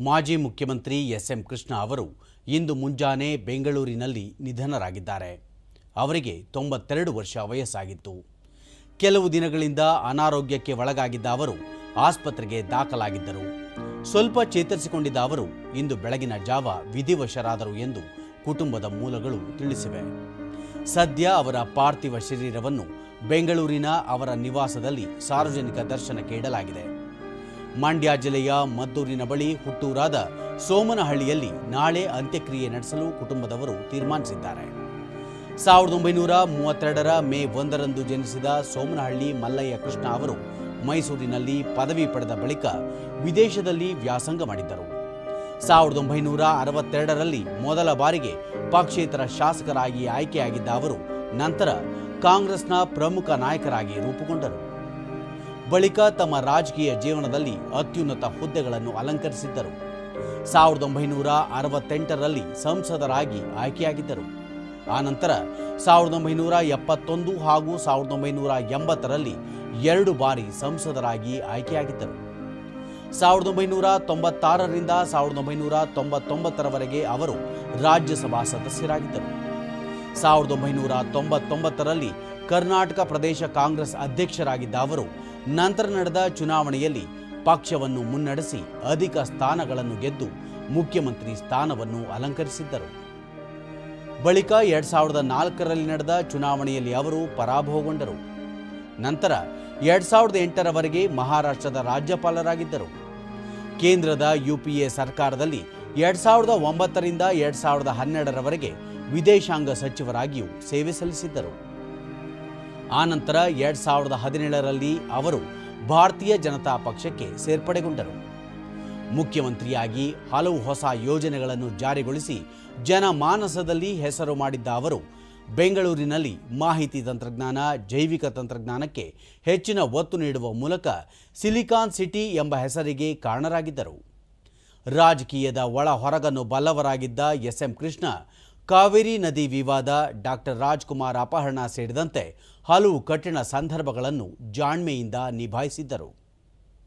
ಮಾಜಿ ಮುಖ್ಯಮಂತ್ರಿ S M Krishna ಅವರು ಇಂದು ಮುಂಜಾನೆ ಬೆಂಗಳೂರಿನಲ್ಲಿ ನಿಧನರಾಗಿದ್ದಾರೆ. ಅವರಿಗೆ ತೊಂಬತ್ತೆರಡು ವರ್ಷ ವಯಸ್ಸಾಗಿತ್ತು. ಕೆಲವು ದಿನಗಳಿಂದ ಅನಾರೋಗ್ಯಕ್ಕೆ ಒಳಗಾಗಿದ್ದ ಅವರು ಆಸ್ಪತ್ರೆಗೆ ದಾಖಲಾಗಿದ್ದರು. ಸ್ವಲ್ಪ ಚೇತರಿಸಿಕೊಂಡಿದ್ದ ಅವರು ಇಂದು ಬೆಳಗಿನ ಜಾವ ವಿಧಿವಶರಾದರು ಎಂದು ಕುಟುಂಬದ ಮೂಲಗಳು ತಿಳಿಸಿವೆ. ಸದ್ಯ ಅವರ ಪಾರ್ಥಿವ ಶರೀರವನ್ನು ಬೆಂಗಳೂರಿನ ಅವರ ನಿವಾಸದಲ್ಲಿ ಸಾರ್ವಜನಿಕ ದರ್ಶನಕ್ಕೆ ಇಡಲಾಗಿದೆ. ಮಂಡ್ಯ ಜಿಲ್ಲೆಯ ಮದ್ದೂರಿನ ಬಳಿ ಹುಟ್ಟೂರಾದ ಸೋಮನಹಳ್ಳಿಯಲ್ಲಿ ನಾಳೆ ಅಂತ್ಯಕ್ರಿಯೆ ನಡೆಸಲು ಕುಟುಂಬದವರು ತೀರ್ಮಾನಿಸಿದ್ದಾರೆ. ಸಾವಿರದ ಒಂಬೈನೂರ ಮೂವತ್ತೆರಡರ ಮೇ ಒಂದರಂದು ಜನಿಸಿದ ಸೋಮನಹಳ್ಳಿ ಮಲ್ಲಯ್ಯ ಕೃಷ್ಣ ಅವರು ಮೈಸೂರಿನಲ್ಲಿ ಪದವಿ ಪಡೆದ ಬಳಿಕ ವಿದೇಶದಲ್ಲಿ ವ್ಯಾಸಂಗ ಮಾಡಿದ್ದರು. ಸಾವಿರದ ಒಂಬೈನೂರ ಅರವತ್ತೆರಡರಲ್ಲಿ ಮೊದಲ ಬಾರಿಗೆ ಪಕ್ಷೇತರ ಶಾಸಕರಾಗಿ ಆಯ್ಕೆಯಾಗಿದ್ದ ಅವರು, ನಂತರ ಕಾಂಗ್ರೆಸ್ನ ಪ್ರಮುಖ ನಾಯಕರಾಗಿ ರೂಪುಗೊಂಡರು. ಬಳಿಕ ತಮ್ಮ ರಾಜಕೀಯ ಜೀವನದಲ್ಲಿ ಅತ್ಯುನ್ನತ ಹುದ್ದೆಗಳನ್ನು ಅಲಂಕರಿಸಿದ್ದರು. ಸಾವಿರದ ಒಂಬೈನೂರ ಅರವತ್ತೆಂಟರಲ್ಲಿ ಸಂಸದರಾಗಿ ಆಯ್ಕೆಯಾಗಿದ್ದರು. ಆನಂತರ ಸಾವಿರದ ಒಂಬೈನೂರ ಎಪ್ಪತ್ತೊಂದು ಹಾಗೂ ಸಾವಿರದ ಒಂಬೈನೂರ ಎಂಬತ್ತರಲ್ಲಿ ಎರಡು ಬಾರಿ ಸಂಸದರಾಗಿ ಆಯ್ಕೆಯಾಗಿದ್ದರು. ಸಾವಿರದ ಒಂಬೈನೂರ ತೊಂಬತ್ತಾರರಿಂದ ಸಾವಿರದ ಒಂಬೈನೂರ ತೊಂಬತ್ತೊಂಬತ್ತರವರೆಗೆ ಅವರು ರಾಜ್ಯಸಭಾ ಸದಸ್ಯರಾಗಿದ್ದರು. ಸಾವಿರದ ಒಂಬೈನೂರ ತೊಂಬತ್ತೊಂಬತ್ತರಲ್ಲಿ ಕರ್ನಾಟಕ ಪ್ರದೇಶ ಕಾಂಗ್ರೆಸ್ ಅಧ್ಯಕ್ಷರಾಗಿದ್ದ ಅವರು ನಂತರ ನಡೆದ ಚುನಾವಣೆಯಲ್ಲಿ ಪಕ್ಷವನ್ನು ಮುನ್ನಡೆಸಿ ಅಧಿಕ ಸ್ಥಾನಗಳನ್ನು ಗೆದ್ದು ಮುಖ್ಯಮಂತ್ರಿ ಸ್ಥಾನವನ್ನು ಅಲಂಕರಿಸಿದ್ದರು. ಬಳಿಕ ಎರಡ್ ಸಾವಿರದ ನಾಲ್ಕರಲ್ಲಿ ನಡೆದ ಚುನಾವಣೆಯಲ್ಲಿ ಅವರು ಪರಾಭವಗೊಂಡರು. ನಂತರ ಎರಡ್ ಸಾವಿರದ ಎಂಟರವರೆಗೆ ಮಹಾರಾಷ್ಟ್ರದ ರಾಜ್ಯಪಾಲರಾಗಿದ್ದರು. ಕೇಂದ್ರದ ಯುಪಿಎ ಸರ್ಕಾರದಲ್ಲಿ ಎರಡ್ ಸಾವಿರದ ಒಂಬತ್ತರಿಂದ ಎರಡ್ ಸಾವಿರದ ಹನ್ನೆರಡರವರೆಗೆ ವಿದೇಶಾಂಗ ಸಚಿವರಾಗಿಯೂ ಸೇವೆ ಸಲ್ಲಿಸಿದ್ದರು. ಆನಂತರ ಎರಡ್ ಸಾವಿರದ ಹದಿನೇಳರಲ್ಲಿ ಅವರು ಭಾರತೀಯ ಜನತಾ ಪಕ್ಷಕ್ಕೆ ಸೇರ್ಪಡೆಗೊಂಡರು. ಮುಖ್ಯಮಂತ್ರಿಯಾಗಿ ಹಲವು ಹೊಸ ಯೋಜನೆಗಳನ್ನು ಜಾರಿಗೊಳಿಸಿ ಜನಮಾನಸದಲ್ಲಿ ಹೆಸರು ಮಾಡಿದ್ದ ಅವರು, ಬೆಂಗಳೂರಿನಲ್ಲಿ ಮಾಹಿತಿ ತಂತ್ರಜ್ಞಾನ, ಜೈವಿಕ ತಂತ್ರಜ್ಞಾನಕ್ಕೆ ಹೆಚ್ಚಿನ ಒತ್ತು ನೀಡುವ ಮೂಲಕ ಸಿಲಿಕಾನ್ ಸಿಟಿ ಎಂಬ ಹೆಸರಿಗೆ ಕಾರಣರಾಗಿದ್ದರು. ರಾಜಕೀಯದ ಒಳ ಹೊರಗನ್ನು ಬಲ್ಲವರಾಗಿದ್ದ ಎಸ್ ಎಂ ಕೃಷ್ಣ ಕಾವೇರಿ ನದಿ ವಿವಾದ ಡಾಕ್ಟರ್ ರಾಜ್ಕುಮಾರ್ ಅಪಹರಣ ಸೇರಿದಂತೆ ಹಲವು ಕಠಿಣ ಸಂದರ್ಭಗಳನ್ನು ಜಾಣ್ಮೆಯಿಂದ ನಿಭಾಯಿಸಿದ್ದರು.